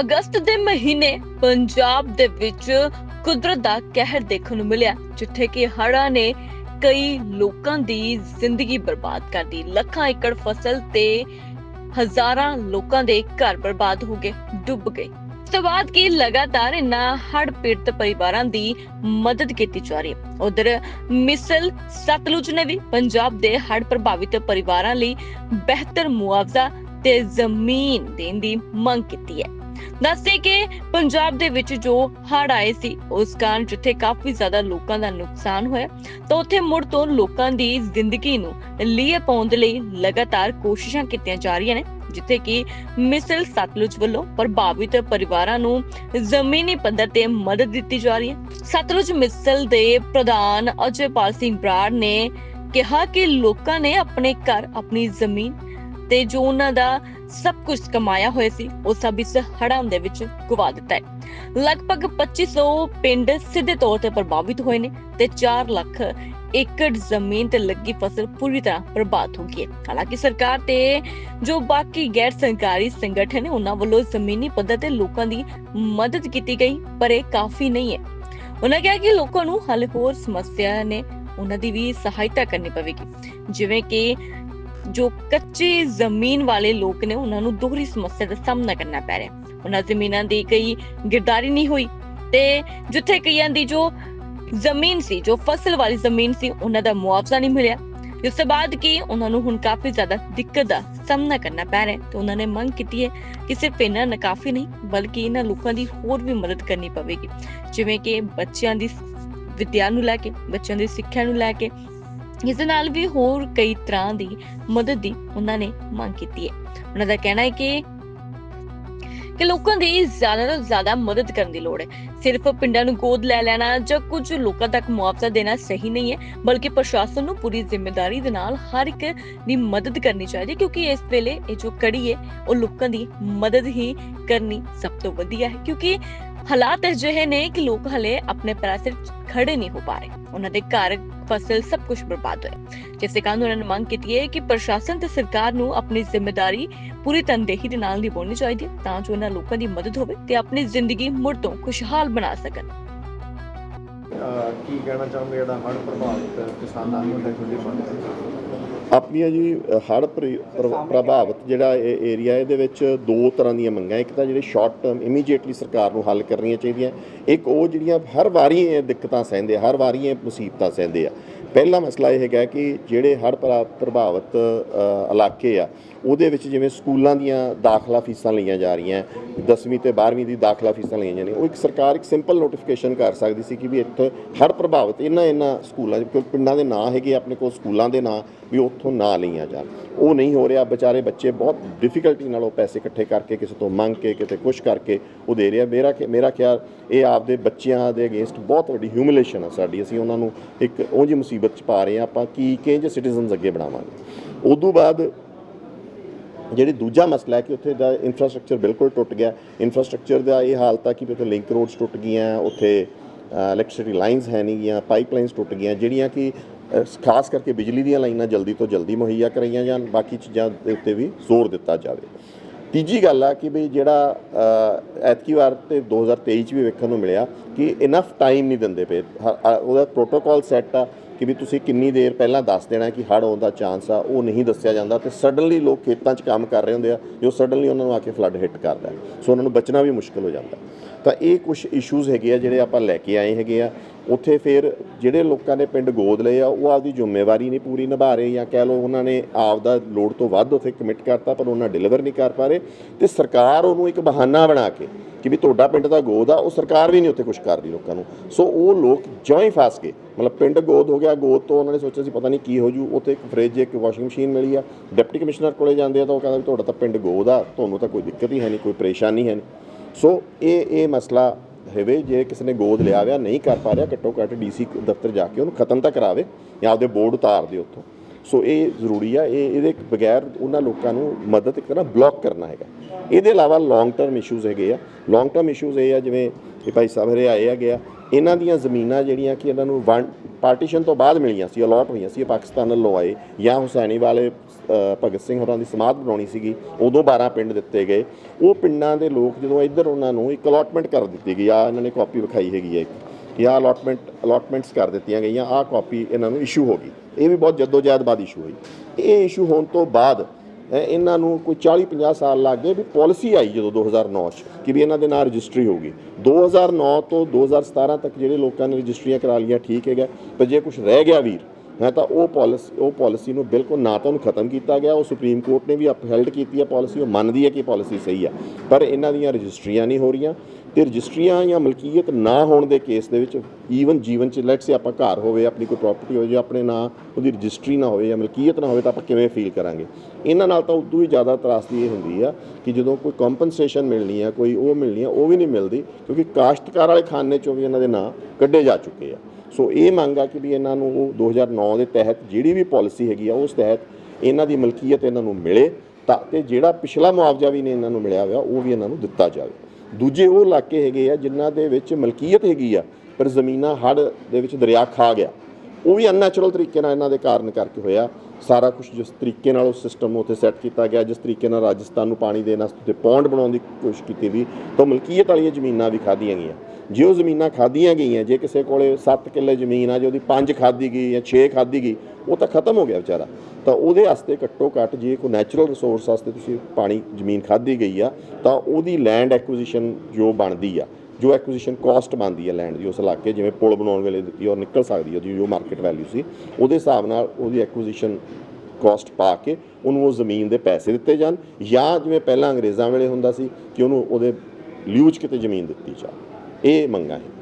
ਅਗਸਤ ਦੇ ਮਹੀਨੇ ਪੰਜਾਬ ਦੇ ਵਿੱਚ ਕੁਦਰਤ ਦਾ ਕਹਿਰ ਦੇਖਣ ਨੂੰ ਮਿਲਿਆ, ਜਿੱਥੇ ਕਿ ਹੜ੍ਹਾਂ ਨੇ ਕਈ ਲੋਕਾਂ ਦੀ ਜ਼ਿੰਦਗੀ ਬਰਬਾਦ ਕਰ ਦਿੱਤੀ। ਲੱਖਾਂ ਏਕੜ ਫਸਲ ਤੇ ਹਜ਼ਾਰਾਂ ਲੋਕਾਂ ਦੇ ਘਰ ਬਰਬਾਦ ਹੋ ਗਏ, ਡੁੱਬ ਗਏ। ਇਸ ਤੋਂ ਬਾਅਦ ਕੀ ਲਗਾਤਾਰ ਇਨ੍ਹਾਂ ਹੜ ਪੀੜਤ ਪਰਿਵਾਰਾਂ ਦੀ ਮਦਦ ਕੀਤੀ ਜਾ ਰਹੀ ਹੈ? ਉਧਰ ਮਿਸਲ ਸਤਲੁਜ ਨੇ ਵੀ ਪੰਜਾਬ ਦੇ ਹੜ ਪ੍ਰਭਾਵਿਤ ਪਰਿਵਾਰਾਂ ਲਈ ਬਿਹਤਰ ਮੁਆਵਜ਼ਾ ਤੇ ਜ਼ਮੀਨ ਦੇਣ ਦੀ ਮੰਗ ਕੀਤੀ ਹੈ। ਦੱਸਦੇ ਕਿ ਪੰਜਾਬ ਦੇ ਵਿੱਚ ਜੋ ਹੜ ਆਏ ਸੀ, ਉਸ ਕਾਰਨ ਜਿੱਥੇ ਕਾਫੀ ਜ਼ਿਆਦਾ ਲੋਕਾਂ ਦਾ ਨੁਕਸਾਨ ਹੋਇਆ, ਤਾਂ ਉੱਥੇ ਮੁੜ ਤੋਂ ਲੋਕਾਂ ਦੀ ਜ਼ਿੰਦਗੀ ਨੂੰ ਲੀਏ ਪਾਉਣ ਦੇ ਲਈ ਲਗਾਤਾਰ ਕੋਸ਼ਿਸ਼ਾਂ ਕੀਤੀਆਂ ਜਾ ਰਹੀਆਂ ਨੇ, ਜਿੱਥੇ ਕਿ ਮਿਸਲ ਸਤਲੁਜ ਵੱਲੋਂ ਪ੍ਰਭਾਵਿਤ ਪਰਿਵਾਰਾਂ ਨੂੰ ਜ਼ਮੀਨੀ ਪੱਧਰ ਤੇ ਮਦਦ ਦਿੱਤੀ ਜਾ ਰਹੀ ਹੈ। ਸਤਲੁਜ ਮਿਸਲ ਦੇ ਪ੍ਰਧਾਨ ਅਜੇਪਾਲ ਸਿੰਘ ਬਰਾੜ ਨੇ ਕਿਹਾ ਕਿ ਲੋਕਾਂ ਨੇ ਆਪਣੇ ਘਰ ਆਪਣੀ ਜ਼ਮੀਨ ਤੇ ਜੋ ਉਹਨਾਂ ਦਾ ਸਭ ਕੁਝ ਕਮਾਇਆ ਹੋਇਆ ਸੀ, ਉਹ ਸਭ ਇਸ ਹੜ੍ਹਾਂ ਦੇ ਵਿੱਚ ਗਵਾ ਦਿੱਤਾ ਹੈ। ਲਗਭਗ 2500 ਪਿੰਡ ਸਿੱਧੇ ਤੌਰ ਤੇ ਪ੍ਰਭਾਵਿਤ ਹੋਏ ਨੇ ਤੇ 4 ਲੱਖ ਏਕੜ ਜ਼ਮੀਨ ਤੇ ਲੱਗੀ ਫਸਲ ਪੂਰੀ ਤਰ੍ਹਾਂ ਬਰਬਾਦ ਹੋ ਗਈ ਹੈ। ਹਾਲਾਂਕਿ ਸਰਕਾਰ ਤੇ ਜੋ ਬਾਕੀ ਗੈਰ ਸਰਕਾਰੀ ਸੰਗਠਨ ਨੇ, ਉਹਨਾਂ ਵੱਲੋਂ ਜ਼ਮੀਨੀ ਪੱਧਰ ਤੇ ਲੋਕਾਂ ਦੀ ਮਦਦ ਕੀਤੀ ਗਈ, ਪਰ ਇਹ ਕਾਫੀ ਨਹੀਂ ਹੈ। ਉਹਨਾਂ ਕਿਹਾ ਕਿ ਲੋਕਾਂ ਨੂੰ ਹਾਲੇ ਹੋਰ ਸਮੱਸਿਆ ਨੇ, ਉਹਨਾਂ ਦੀ ਵੀ ਸਹਾਇਤਾ ਕਰਨੀ ਪਵੇਗੀ। ਜਿਵੇਂ ਕਿ ਜੋ ਕੱਚੇ ਜ਼ਮੀਨ ਵਾਲੇ ਲੋਕ ਨੇ, ਉਹਨਾਂ ਨੂੰ ਦੋਹਰੀ ਸਮੱਸਿਆ ਦਾ ਸਾਹਮਣਾ ਕਰਨਾ ਪੈ ਰਿਹਾ। ਉਹਨਾਂ ਜ਼ਮੀਨਾਂ ਦੀ ਕਈ ਗਿਰਦਾਰੀ ਨਹੀਂ ਹੋਈ ਤੇ ਜਿੱਥੇ ਕਈਆਂ ਦੀ ਜੋ ਜ਼ਮੀਨ ਸੀ, ਜੋ ਫਸਲ ਵਾਲੀ ਜ਼ਮੀਨ ਸੀ, ਉਹਨਾਂ ਦਾ ਮੁਆਵਜ਼ਾ ਨਹੀਂ ਮਿਲਿਆ। ਇਸ ਤੋਂ ਬਾਅਦ ਕੀ ਉਹਨਾਂ ਨੂੰ ਹੁਣ ਕਾਫੀ ਜ਼ਿਆਦਾ ਦਿੱਕਤ ਦਾ ਸਾਹਮਣਾ ਕਰਨਾ ਪੈ ਰਿਹਾ ਤੇ ਉਹਨਾਂ ਨੇ ਮੰਗ ਕੀਤੀ ਹੈ ਕਿ ਸਿਰਫ ਇਹਨਾਂ ਨਾ ਕਾਫੀ ਨਹੀਂ, ਬਲਕਿ ਇਹਨਾਂ ਲੋਕਾਂ ਦੀ ਹੋਰ ਵੀ ਮਦਦ ਕਰਨੀ ਪਵੇਗੀ। ਜਿਵੇਂ ਕਿ ਬੱਚਿਆਂ ਦੀ ਵਿਦਿਆ ਨੂੰ ਲੈ ਕੇ, ਬੱਚਿਆਂ ਦੀ ਸਿੱਖਿਆ ਨੂੰ ਲੈ ਕੇ ਇਸ ਦੇ ਨਾਲ ਵੀ ਹੋਰ ਕਈ ਤਰ੍ਹਾਂ ਦੀ ਮਦਦ ਦੀ ਉਹਨਾਂ ਨੇ ਮੰਗ ਕੀਤੀ ਹੈ। ਉਹਨਾਂ ਦਾ ਕਹਿਣਾ ਹੈ ਕਿ ਕਿ ਲੋਕਾਂ ਦੀ ਜ਼ਿਆਦਾ ਤੋਂ ਜ਼ਿਆਦਾ ਮਦਦ ਕਰਨ ਦੀ ਲੋੜ ਹੈ। ਸਿਰਫ ਪਿੰਡਾਂ ਨੂੰ ਗੋਦ ਲੈ ਲੈਣਾ ਜਾਂ ਕੁਝ ਲੋਕਾਂ ਤੱਕ ਮੁਆਵਜ਼ਾ ਦੇਣਾ ਸਹੀ ਨਹੀਂ ਹੈ, ਬਲਕਿ ਪ੍ਰਸ਼ਾਸਨ ਨੂੰ ਪੂਰੀ ਜ਼ਿੰਮੇਵਾਰੀ ਦੇ ਨਾਲ ਹਰ ਇੱਕ ਦੀ ਮਦਦ ਕਰਨੀ ਚਾਹੀਦੀ ਹੈ, ਕਿਉਂਕਿ ਇਸ ਵੇਲੇ ਇਹ ਜੋ ਕੜੀ ਹੈ, ਉਹ ਲੋਕਾਂ ਦੀ ਮਦਦ ਹੀ ਕਰਨੀ ਸਭ ਤੋਂ ਵਧੀਆ ਹੈ, ਕਿਉਂਕਿ ਹਾਲਾਤ ਅਜਿਹੇ ਨੇ ਕਿ ਲੋਕ ਹਲੇ ਆਪਣੇ ਪੈਰਾਂ ਤੇ ਖੜੇ ਨਹੀਂ ਹੋ ਪਾ ਰਹੇ। ਉਹਨਾਂ ਦੇ ਘਰ ਫਸਲ ਸਭ ਕੁਝ ਬਰਬਾਦ ਹੋਇਆ। ਜਿਸ ਕਾਰਨ ਉਹਨਾਂ ਨੇ ਮੰਗ ਕੀਤੀ ਹੈ ਕਿ ਪ੍ਰਸ਼ਾਸਨ ਤੇ ਸਰਕਾਰ ਨੂੰ ਆਪਣੀ ਜ਼ਿੰਮੇਵਾਰੀ ਪੂਰੀ ਤਨਦੇਹੀ ਦੇ ਨਾਲ ਨਿਭਾਉਣੀ ਚਾਹੀਦੀ ਹੈ ਤਾਂ ਜੋ ਇਹਨਾਂ ਲੋਕਾਂ ਦੀ ਮਦਦ ਹੋਵੇ ਤੇ ਆਪਣੀ ਜ਼ਿੰਦਗੀ ਮੁੜ ਤੋਂ ਖੁਸ਼ਹਾਲ ਬਣਾ ਸਕਣ। ਕੀ ਕਹਿਣਾ ਚਾਹੁੰਦੇ ਜਿਹੜਾ ਹੜ੍ਹ ਪ੍ਰਭਾਵਿਤ ਕਿਸਾਨਾਂ ਨੂੰ ਤੇ ਤੁਹਾਡੀ ਮੰਗ ਆਪਣੀਆਂ ਜੀ ਪ੍ਰ- ਪ੍ਰਭਾਵਿਤ ਜਿਹੜਾ ਇਹ ਏਰੀਆ ਇਹਦੇ ਵਿੱਚ ਦੋ ਤਰ੍ਹਾਂ ਦੀਆਂ ਮੰਗਾਂ ਇੱਕ ਤਾਂ ਜਿਹੜੇ ਸ਼ਾਰਟ ਟਰਮ ਇਮੀਡੀਏਟਲੀ ਸਰਕਾਰ ਨੂੰ ਹੱਲ ਕਰਨੀਆਂ ਚਾਹੀਦੀਆਂ ਇੱਕ ਉਹ ਜਿਹੜੀਆਂ ਹਰ ਵਾਰੀ ਇਹ ਦਿੱਕਤਾਂ ਸਹਿੰਦੇ ਹਰ ਵਾਰੀ ਇਹ ਮੁਸੀਬਤਾਂ ਸਹਿੰਦੇ ਆ। ਪਹਿਲਾ ਮਸਲਾ ਇਹ ਹੈਗਾ ਕਿ ਜਿਹੜੇ ਹੜ੍ਹ ਪ੍ਰਾ- ਪ੍ਰਭਾਵਿਤ ਅ, ਇਲਾਕੇ ਆ ਉਹਦੇ ਵਿੱਚ ਜਿਵੇਂ ਸਕੂਲਾਂ ਦੀਆਂ ਦਾਖਲਾ ਫੀਸਾਂ ਲਈਆਂ ਜਾ ਰਹੀਆਂ 10ਵੀਂ ਤੇ 12ਵੀਂ ਦੀ ਦਾਖਲਾ ਫੀਸਾਂ ਲਈਆਂ ਜਾ ਰਹੀਆਂ ਉਹ ਇੱਕ ਸਰਕਾਰ ਇੱਕ ਸਿੰਪਲ ਨੋਟੀਫਿਕੇਸ਼ਨ ਕਰ ਸਕਦੀ ਸੀ ਕਿ ਵੀ ਇੱਥੇ ਹੜ੍ਹ ਪ੍ਰਭਾਵਿਤ ਇਹਨਾਂ ਇਹਨਾਂ ਸਕੂਲਾਂ 'ਚ ਕਿਉਂਕਿ ਪਿੰਡਾਂ ਦੇ ਨਾਂ ਹੈਗੇ ਆਪਣੇ ਕੋਲ ਸਕੂਲਾਂ ਦੇ ਨਾਂ ਵੀ ਉੱਥੋਂ ਨਾ ਲਈਆਂ ਜਾਣ। ਉਹ ਨਹੀਂ ਹੋ ਰਿਹਾ ਵਿਚਾਰੇ ਬੱਚੇ ਬਹੁਤ ਡਿਫਿਕਲਟੀ ਨਾਲ ਉਹ ਪੈਸੇ ਇਕੱਠੇ ਕਰਕੇ ਕਿਸੇ ਤੋਂ ਮੰਗ ਕੇ ਕਿਤੇ ਕੁਛ ਕਰਕੇ ਉਹ ਦੇ ਰਿਹਾ ਮੇਰਾ ਖਿ- ਮੇਰਾ ਖਿਆਲ ਇਹ ਆਪਦੇ ਬੱਚਿਆਂ ਦੇ ਅਗੇਂਸਟ ਬਹੁਤ ਵੱਡੀ ਹਿਊਮਿਲੇਸ਼ਨ ਆ ਸਾਡੀ। ਅਸੀਂ ਉਹਨਾਂ ਨੂੰ ਇੱਕ ਉਹ ਜਿਹੀ ਮੁਸੀਬਤ 'ਚ ਪਾ ਰਹੇ ਹਾਂ ਆਪਾਂ ਕੀ ਕਿੰਜ ਸਿਟੀਜ਼ਨਸ ਅੱਗੇ ਬਣਾਵਾਂਗੇ। ਉਦੋਂ ਬਾਅਦ ਜਿਹੜੀ ਦੂਜਾ ਮਸਲਾ ਹੈ ਕਿ ਉੱਥੇ ਦਾ ਇਨਫਰਾਸਟ੍ਰਕਚਰ ਬਿਲਕੁਲ ਟੁੱਟ ਗਿਆ। ਇਨਫਰਾਸਟ੍ਰਕਚਰ ਦਾ ਇਹ ਹਾਲਤ ਆ ਕਿ ਵੀ ਉੱਥੇ ਲਿੰਕ ਰੋਡਸ ਟੁੱਟ ਗਈਆਂ, ਉੱਥੇ ਇਲੈਕਟ੍ਰਿਸਿਟੀ ਲਾਈਨਸ ਹੈ ਨਹੀਂ ਗੀਆਂ ਪਾਈਪਲਾਈਨਸ ਟੁੱਟ ਗਈਆਂ, ਜਿਹੜੀਆਂ ਕਿ ਖਾਸ ਕਰਕੇ ਬਿਜਲੀ ਦੀਆਂ ਲਾਈਨਾਂ ਜਲਦੀ ਤੋਂ ਜਲਦੀ ਮੁਹੱਈਆ ਕਰਾਈਆਂ ਜਾਣ, ਬਾਕੀ ਚੀਜ਼ਾਂ ਦੇ ਉੱਤੇ ਵੀ ਜ਼ੋਰ ਦਿੱਤਾ ਜਾਵੇ। ਤੀਜੀ ਗੱਲ ਆ ਕਿ ਵੀ ਜਿਹੜਾ ਐਤਕੀ ਵਾਰ ਤੇ 2023 ਚ ਵੀ ਵੇਖਣ ਨੂੰ ਮਿਲਿਆ ਕਿ ਇਨਫ ਟਾਈਮ ਨਹੀਂ ਦਿੰਦੇ ਪਏ। ਉਹਦਾ ਪ੍ਰੋਟੋਕਾਲ ਸੈੱਟ ਆ ਕਿ ਵੀ ਤੁਸੀਂ ਕਿੰਨੀ ਦੇਰ ਪਹਿਲਾਂ ਦੱਸ ਦੇਣਾ ਕਿ ਹੜ੍ਹ ਆਉਣ ਦਾ ਚਾਂਸ ਆ, ਉਹ ਨਹੀਂ ਦੱਸਿਆ ਜਾਂਦਾ ਤੇ ਸਡਨਲੀ ਲੋਕ ਖੇਤਾਂ 'ਚ ਕੰਮ ਕਰ ਰਹੇ ਹੁੰਦੇ ਆ, ਜੋ ਸਡਨਲੀ ਉਹਨਾਂ ਨੂੰ ਆ ਕੇ ਫਲੱਡ ਹਿੱਟ ਕਰਦਾ ਸੋ ਉਹਨਾਂ ਨੂੰ ਬਚਣਾ ਵੀ ਮੁਸ਼ਕਲ ਹੋ ਜਾਂਦਾ। ਤਾਂ ਇਹ ਕੁਝ ਇਸ਼ੂਜ਼ ਹੈਗੇ ਆ ਜਿਹੜੇ ਆਪਾਂ ਲੈ ਕੇ ਆਏ ਹੈਗੇ ਆ। ਉੱਥੇ ਫਿਰ ਜਿਹੜੇ ਲੋਕਾਂ ਨੇ ਪਿੰਡ ਗੋਦ ਲਏ ਆ, ਉਹ ਆਪਦੀ ਜ਼ਿੰਮੇਵਾਰੀ ਨਹੀਂ ਪੂਰੀ ਨਿਭਾ ਰਹੇ ਜਾਂ ਕਹਿ ਲਓ ਉਹਨਾਂ ਨੇ ਆਪ ਦਾ ਲੋੜ ਤੋਂ ਵੱਧ ਉੱਥੇ ਕਮਿਟ ਕਰਤਾ, ਪਰ ਉਹਨਾਂ ਡਿਲੀਵਰ ਨਹੀਂ ਕਰ ਪਾ ਰਹੇ। ਤੇ ਸਰਕਾਰ ਉਹਨੂੰ ਇੱਕ ਬਹਾਨਾ ਬਣਾ ਕੇ ਕਿ ਵੀ ਤੁਹਾਡਾ ਪਿੰਡ ਦਾ ਗੋਦ ਆ, ਉਹ ਸਰਕਾਰ ਵੀ ਨਹੀਂ ਉੱਥੇ ਕੁਝ ਕਰ ਰਹੀ ਲੋਕਾਂ ਨੂੰ। ਸੋ ਉਹ ਲੋਕ ਜਿਉਂ ਹੀ ਫਸ ਗਏ। ਮਤਲਬ ਪਿੰਡ ਗੋਦ ਹੋ ਗਿਆ, ਗੋਦ ਤੋਂ ਉਹਨਾਂ ਨੇ ਸੋਚਿਆ ਸੀ ਪਤਾ ਨਹੀਂ ਕੀ ਹੋ ਜੂ, ਉੱਥੇ ਇੱਕ ਫ੍ਰਿਜ ਇੱਕ ਵਾਸ਼ਿੰਗ ਮਸ਼ੀਨ ਮਿਲੀ ਆ। ਡਿਪਟੀ ਕਮਿਸ਼ਨਰ ਕੋਲੇ ਜਾਂਦੇ ਆ ਤਾਂ ਉਹ ਕਹਿੰਦਾ ਵੀ ਤੁਹਾਡਾ ਤਾਂ ਪਿੰਡ ਗੋਦ ਆ, ਤੁਹਾਨੂੰ ਤਾਂ ਕੋਈ ਦਿੱਕਤ ਹੀ ਹੈ ਨਹੀਂ, ਕੋਈ ਪਰੇਸ਼ਾਨੀ ਹੈ ਨਹੀਂ। ਸੋ ਇਹ ਇਹ ਮਸਲਾ ਹੋਵੇ, ਜੇ ਕਿਸੇ ਨੇ ਗੋਦ ਲਿਆ ਹੋਇਆ, ਨਹੀਂ ਕਰ ਪਾ ਰਿਹਾ, ਘੱਟੋ ਘੱਟ ਡੀਸੀ ਦਫ਼ਤਰ ਜਾ ਕੇ ਉਹਨੂੰ ਖਤਮ ਤਾਂ ਕਰਾਵੇ ਜਾਂ ਆਪਦੇ ਬੋਰਡ ਉਤਾਰ ਦੇ ਉੱਥੋਂ। ਸੋ ਇਹ ਜ਼ਰੂਰੀ ਆ, ਇਹ ਇਹਦੇ ਬਗੈਰ ਉਹਨਾਂ ਲੋਕਾਂ ਨੂੰ ਮਦਦ ਇੱਕ ਤਰ੍ਹਾਂ ਬਲੌਕ ਕਰਨਾ ਹੈਗਾ। ਇਹਦੇ ਇਲਾਵਾ ਲੌਂਗ ਟਰਮ ਇਸ਼ੂਜ਼ ਹੈਗੇ ਆ। ਲੌਂਗ ਟਰਮ ਇਸ਼ੂਜ਼ ਇਹ ਆ, ਜਿਵੇਂ ਇਹ ਭਾਈ ਸਾਹਿਬ ਹਰੇ ਆਏ ਹੈਗੇ ਆ, ਇਹਨਾਂ ਦੀਆਂ ਜ਼ਮੀਨਾਂ ਜਿਹੜੀਆਂ ਕਿ ਇਹਨਾਂ ਨੂੰ ਵੰਡ ਪਾਰਟੀਸ਼ਨ ਤੋਂ ਬਾਅਦ ਮਿਲੀਆਂ ਸੀ ਅਲੋਟ ਹੋਈਆਂ ਸੀ ਪਾਕਿਸਤਾਨ ਵੱਲੋਂ ਆਏ। ਜਾਂ ਹੁਸੈਨੀ ਵਾਲੇ ਭਗਤ ਸਿੰਘ ਹੋਰਾਂ ਦੀ ਸਮਾਧ ਬਣਾਉਣੀ ਸੀਗੀ, ਉਦੋਂ 12 ਪਿੰਡ ਦਿੱਤੇ ਗਏ। ਉਹ ਪਿੰਡਾਂ ਦੇ ਲੋਕ ਜਦੋਂ ਇੱਧਰ ਉਹਨਾਂ ਨੂੰ ਇੱਕ ਅਲੋਟਮੈਂਟ ਕਰ ਦਿੱਤੀ ਗਈ ਆ ਇਹਨਾਂ ਨੇ ਕਾਪੀ ਵਿਖਾਈ ਹੈਗੀ ਹੈ ਇੱਕ, ਕਿ ਆਹ ਅਲਾਟਮੈਂਟ ਅਲਾਟਮੈਂਟਸ ਕਰ ਦਿੱਤੀਆਂ ਗਈਆਂ, ਆਹ ਕਾਪੀ ਇਹਨਾਂ ਨੂੰ ਇਸ਼ੂ ਹੋ ਗਈ। ਇਹ ਵੀ ਬਹੁਤ ਜਦੋਜਹਿਦ ਬਾਅਦ ਇਸ਼ੂ ਹੋਈ। ਇਹ ਇਸ਼ੂ ਹੋਣ ਤੋਂ ਬਾਅਦ ਇਹਨਾਂ ਨੂੰ ਕੋਈ 40 50 ਸਾਲ ਲੱਗ ਗਏ ਵੀ ਪਾਲਿਸੀ ਆਈ ਜਦੋਂ 2009 ਚ ਕਿ ਵੀ ਇਹਨਾਂ ਦੇ ਨਾਂ ਰਜਿਸਟਰੀ ਹੋਊਗੀ 2009 ਤੋਂ 2017 ਤੱਕ ਜਿਹੜੇ ਲੋਕਾਂ ਨੇ ਰਜਿਸਟਰੀਆਂ ਕਰਾ ਲਈਆਂ, ਠੀਕ ਹੈਗਾ, ਪਰ ਜੇ ਕੁਝ ਰਹਿ ਗਿਆ ਵੀਰ, ਹੈ, ਤਾਂ ਉਹ ਪਾਲਿਸੀ ਉਹ ਪਾਲਿਸੀ ਨੂੰ ਬਿਲਕੁਲ ਨਾ ਤਾਂ ਉਹਨੂੰ ਖਤਮ ਕੀਤਾ ਗਿਆ, ਉਹ ਸੁਪਰੀਮ ਕੋਰਟ ਨੇ ਵੀ ਅਪਹੈਲਡ ਕੀਤੀ ਹੈ ਪਾਲਿਸੀ ਉਹ ਮੰਨਦੀ ਹੈ ਕਿ ਪਾਲਿਸੀ ਸਹੀ ਆ ਪਰ ਇਹਨਾਂ ਦੀਆਂ ਰਜਿਸਟਰੀਆਂ ਨਹੀਂ ਹੋ ਰਹੀਆਂ। ਤੇ ਰਜਿਸਟਰੀਆਂ ਜਾਂ ਮਲਕੀਅਤ ਨਾ ਹੋਣ ਦੇ ਕੇਸ ਦੇ ਵਿੱਚ ਈਵਨ ਜੀਵਨ ਚ ਲੈਟਸ ਸੇ ਆਪਾਂ ਘਰ ਹੋਵੇ, ਆਪਣੀ ਕੋਈ ਪ੍ਰਾਪਰਟੀ ਹੋਵੇ ਜਾਂ ਆਪਣੇ ਨਾਂ, ਉਹਦੀ ਰਜਿਸਟਰੀ ਨਾ ਹੋਵੇ ਜਾਂ ਮਲਕੀਅਤ ਨਾ ਹੋਵੇ ਤਾਂ ਆਪਾਂ ਕਿਵੇਂ ਫੀਲ ਕਰਾਂਗੇ? ਇਹਨਾਂ ਨਾਲ ਤਾਂ ਉਦੋਂ ਹੀ ਜ਼ਿਆਦਾ ਤਰਾਸਦੀ ਇਹ ਹੁੰਦੀ ਆ ਕਿ ਜਦੋਂ ਕੋਈ ਕੰਪਨਸੇਸ਼ਨ ਮਿਲਣੀ ਆ, ਕੋਈ ਉਹ ਮਿਲਣੀ ਆ, ਉਹ ਵੀ ਨਹੀਂ ਮਿਲਦੀ ਕਿਉਂਕਿ ਕਾਸ਼ਤਕਾਰ ਵਾਲੇ ਖਾਨੇ ਚੋਂ ਵੀ ਇਹਨਾਂ ਦੇ ਨਾਂ ਕੱਢੇ ਜਾ ਚੁੱਕੇ ਆ। ਸੋ ਇਹ ਮੰਗ ਆ ਕਿ ਵੀ ਇਹਨਾਂ ਨੂੰ ਉਹ 2009 ਦੇ ਤਹਿਤ ਜਿਹੜੀ ਵੀ ਪਾਲਿਸੀ ਹੈਗੀ ਆ, ਉਸ ਤਹਿਤ ਇਹਨਾਂ ਦੀ ਮਲਕੀਅਤ ਇਹਨਾਂ ਨੂੰ ਮਿਲੇ ਤਾਂ ਤੇ ਜਿਹੜਾ ਪਿਛਲਾ ਮੁਆਵਜ਼ਾ ਵੀ ਨੇ ਇਹਨਾਂ ਨੂੰ ਮਿਲਿਆ ਹੋਇਆ, ਉਹ ਵੀ ਇਹਨਾਂ ਨੂੰ ਦਿੱਤਾ ਜਾਵੇ। ਦੂਜੇ ਉਹ ਇਲਾਕੇ ਹੈਗੇ ਆ ਜਿਨ੍ਹਾਂ ਦੇ ਵਿੱਚ ਮਲਕੀਅਤ ਹੈਗੀ ਆ, ਪਰ ਜ਼ਮੀਨਾਂ ਹੜ੍ਹ ਦੇ ਵਿੱਚ ਦਰਿਆ ਖਾ ਗਿਆ। ਉਹ ਵੀ ਅਨਨੈਚੁਰਲ ਤਰੀਕੇ ਨਾਲ ਇਹਨਾਂ ਦੇ ਕਾਰਨ ਕਰਕੇ ਹੋਇਆ। ਸਾਰਾ ਕੁਝ ਜਿਸ ਤਰੀਕੇ ਨਾਲ ਉਸ ਸਿਸਟਮ ਨੂੰ ਉੱਥੇ ਸੈੱਟ ਕੀਤਾ ਗਿਆ, ਜਿਸ ਤਰੀਕੇ ਨਾਲ ਰਾਜਸਥਾਨ ਨੂੰ ਪਾਣੀ ਦੇਣ ਵਾਸਤੇ ਪੌਂਡ ਬਣਾਉਣ ਦੀ ਕੋਸ਼ਿਸ਼ ਕੀਤੀ ਵੀ, ਤਾਂ ਮਲਕੀਅਤ ਵਾਲੀਆਂ ਜ਼ਮੀਨਾਂ ਵੀ ਖਾਧੀਆਂ ਗਈਆਂ। ਜੇ ਉਹ ਜ਼ਮੀਨਾਂ ਖਾਧੀਆਂ ਗਈਆਂ, ਜੇ ਕਿਸੇ ਕੋਲੇ 7 ਕਿੱਲੇ ਜ਼ਮੀਨ ਆ, ਜੇ ਉਹਦੀ 5 ਖਾਧੀ ਗਈ ਜਾਂ 6 ਖਾਧੀ ਗਈ, ਉਹ ਤਾਂ ਖਤਮ ਹੋ ਗਿਆ ਵਿਚਾਰਾ। ਤਾਂ ਉਹਦੇ ਵਾਸਤੇ ਘੱਟੋ ਘੱਟ ਜੇ ਕੋਈ ਨੈਚੁਰਲ ਰਿਸੋਰਸ ਵਾਸਤੇ ਤੁਸੀਂ ਪਾਣੀ, ਜ਼ਮੀਨ ਖਾਧੀ ਗਈ ਆ, ਤਾਂ ਉਹਦੀ ਲੈਂਡ ਐਕੁਜੀਸ਼ਨ ਜੋ ਬਣਦੀ ਆ ਜੋ ਐਕੁਜੀਸ਼ਨ ਕਾਸਟ ਬਣਦੀ ਹੈ ਲੈਂਡ ਦੀ, ਉਸ ਇਲਾਕੇ ਜਿਵੇਂ ਪੁਲ ਬਣਾਉਣ ਵੇਲੇ ਦਿੱਤੀ ਔਰ ਨਿਕਲ ਸਕਦੀ ਹੈ, ਉਹਦੀ ਜੋ ਮਾਰਕੀਟ ਵੈਲਿਊ ਸੀ, ਉਹਦੇ ਹਿਸਾਬ ਨਾਲ ਉਹਦੀ ਐਕੁਜੀਸ਼ਨ ਕਾਸਟ ਪਾ ਕੇ ਉਹਨੂੰ ਉਹ ਜ਼ਮੀਨ ਦੇ ਪੈਸੇ ਦਿੱਤੇ ਜਾਣ, ਜਾਂ ਜਿਵੇਂ ਪਹਿਲਾਂ ਅੰਗਰੇਜ਼ਾਂ ਵੇਲੇ ਹੁੰਦਾ ਸੀ ਕਿ ਉਹਨੂੰ ਉਹਦੇ ਲਿਊਜ ਕਿਤੇ ਜ਼ਮੀਨ ਦਿੱਤੀ ਜਾ ਇਹ ਮੰਗਾਂ ਹੈ।